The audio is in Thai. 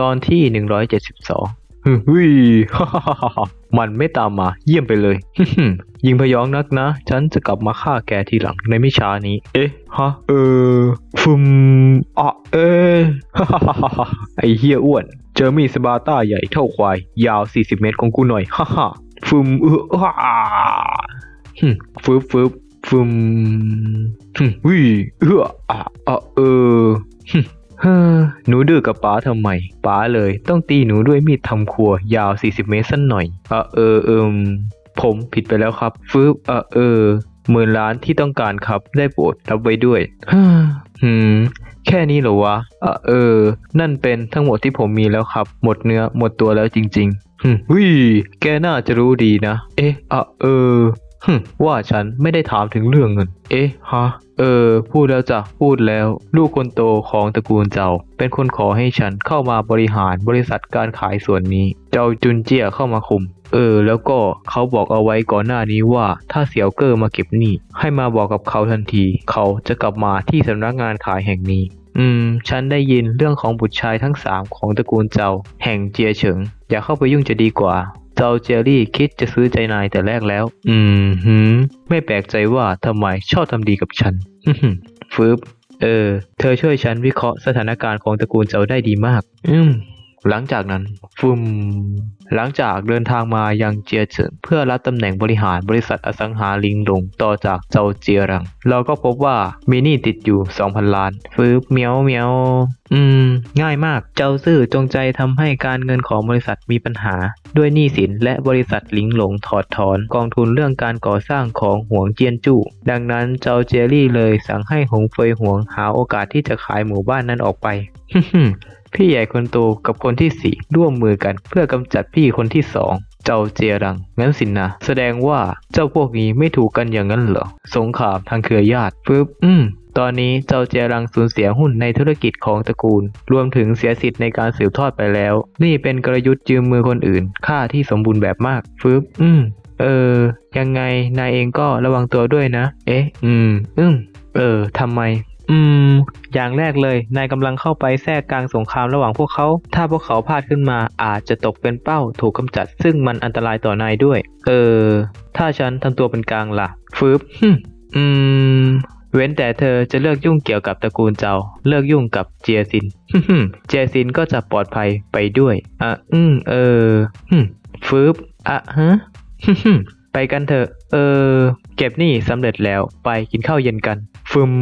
ตอนที่172ฮึ่ยมันไม่ตามมา เยี่ยมไปเลย ยิงพยองนักนะ ฉันจะกลับมาฆ่าแกทีหลังในไม่ช้านี้ เอ๊ะ ฮะ เออฟุมอะเอ๊ะไอเฮียอ้วน เจอมีสปาต้าใหญ่เท่าควาย ยาว 40 เมตรของกูหน่อย ฮ่าฮ่าฟุมเออฮ่าฮึ่มฟึบฟึบฟึมฮึ่มวิเอออะเออ นูดื้อกับป๋าทำไมป๋าเลย ต้องตีหนูด้วยมีดทำครัวยาว 40 เมตรสักหน่อยอะเออเอิมผมผิดไปแล้วครับฟึบอะเออหมื่นล้านที่ต้องการครับได้โปรดรับไว้ด้วยฮ่าหืมแค่นี้เหรอวะอะเออ นั่นเป็นทั้งหมดที่ผมมีแล้วครับ หมดเนื้อหมดตัวแล้วจริง ๆฮึมวิแกน่าจะรู้ดีนะ เอ๊ะอะเออ ฮึว่าฉันไม่ได้ถามถึงเรื่องเงิน เอ๊ะฮะ เออ พูดแล้วจ้ะ พูดแล้ว ลูกคนโตของตระกูลเจ้า เป็นคนขอให้ฉันเข้ามาบริหารบริษัทการขายส่วนนี้ เจ้าจุนเจียเข้ามาคุม เออ แล้วก็เขาบอกเอาไว้ก่อนหน้านี้ว่า ถ้าเสี่ยวเกอร์มาเก็บหนี้ ให้มาบอกกับเขาทันที เขาจะกลับมาที่สำนักงานขายแห่งนี้ อืม ฉันได้ยินเรื่องของบุตรชายทั้งสามของตระกูลเจ้า แห่งเจียเฉิง อย่าเข้าไปยุ่งจะดีกว่า เจ้าเจอรี่คิดจะซื้อใจนายแต่แรกแล้ว อืมหืมไม่แปลกใจว่าทำไมชอบทำดีกับฉันฟืบเออ เธอช่วยฉันวิเคราะห์สถานการณ์ของตระกูลเจ้าได้ดีมาก อืม หลังจากนั้นฟุมหลังจากเดินทางมายังเจียเฉินเพื่อรับตำแหน่งบริหารบริษัทอสังหาริงหลงต่อจากเจ้าเจียรัง เราก็พบว่ามีหนี้ติดอยู่ 2,000 ล้านฟืบเมียวเมียวอืม ง่ายมากเจ้าซื่อจงใจทำให้การเงินของบริษัทมีปัญหา ด้วยหนี้สินและบริษัทหลิงหลงถอดถอนกองทุนเรื่องการก่อสร้างของหวงเจียนจู้ดังนั้นเจ้าเจรี่เลยสั่งให้หงเฟยหวงหาโอกาสที่จะขายหมู่บ้านนั้นออกไปพี่ใหญ่คนโตกับคนที่สี่ร่วมมือกัน เพื่อกำจัดพี่คนที่สองเจ้าเจรังงั้นสินนะ แสดงว่าเจ้าพวกนี้ไม่ถูกกันอย่างนั้นเหรอสงครามทางเครือญาติปึ๊บอืมตอนนี้เจ้าเจรังสูญเสียหุ้นในธุรกิจของตระกูล รวมถึงเสียสิทธิ์ในการสืบทอดไปแล้ว นี่เป็นกลยุทธ์ยืมมือคนอื่น ค่าที่สมบูรณ์แบบมากฟึบอืม เออ ยังไงนายเองก็ระวังตัวด้วยนะ เอ๊ะ อืม อืม เออทำไม อืม อย่างแรกเลย นายกำลังเข้าไปแทรกกลางสงครามระหว่างพวกเขา ถ้าพวกเขาพลาดขึ้นมา อาจจะตกเป็นเป้าถูกกำจัด ซึ่งมันอันตรายต่อนายด้วย เออ ถ้าฉันทำตัวเป็นกลางล่ะ ฟืบฮึมอืม เว้นแต่เธอจะเลิกยุ่งเกี่ยวกับตระกูลเจ้า เลิกยุ่งกับเจียซิน เจียซินก็จะปลอดภัยไปด้วย อะ อืม เออฟืบอะฮะฮึมไปกันเถอะ เออ เก็บนี่สำเร็จแล้ว ไปกินข้าวเย็นกัน ฟึม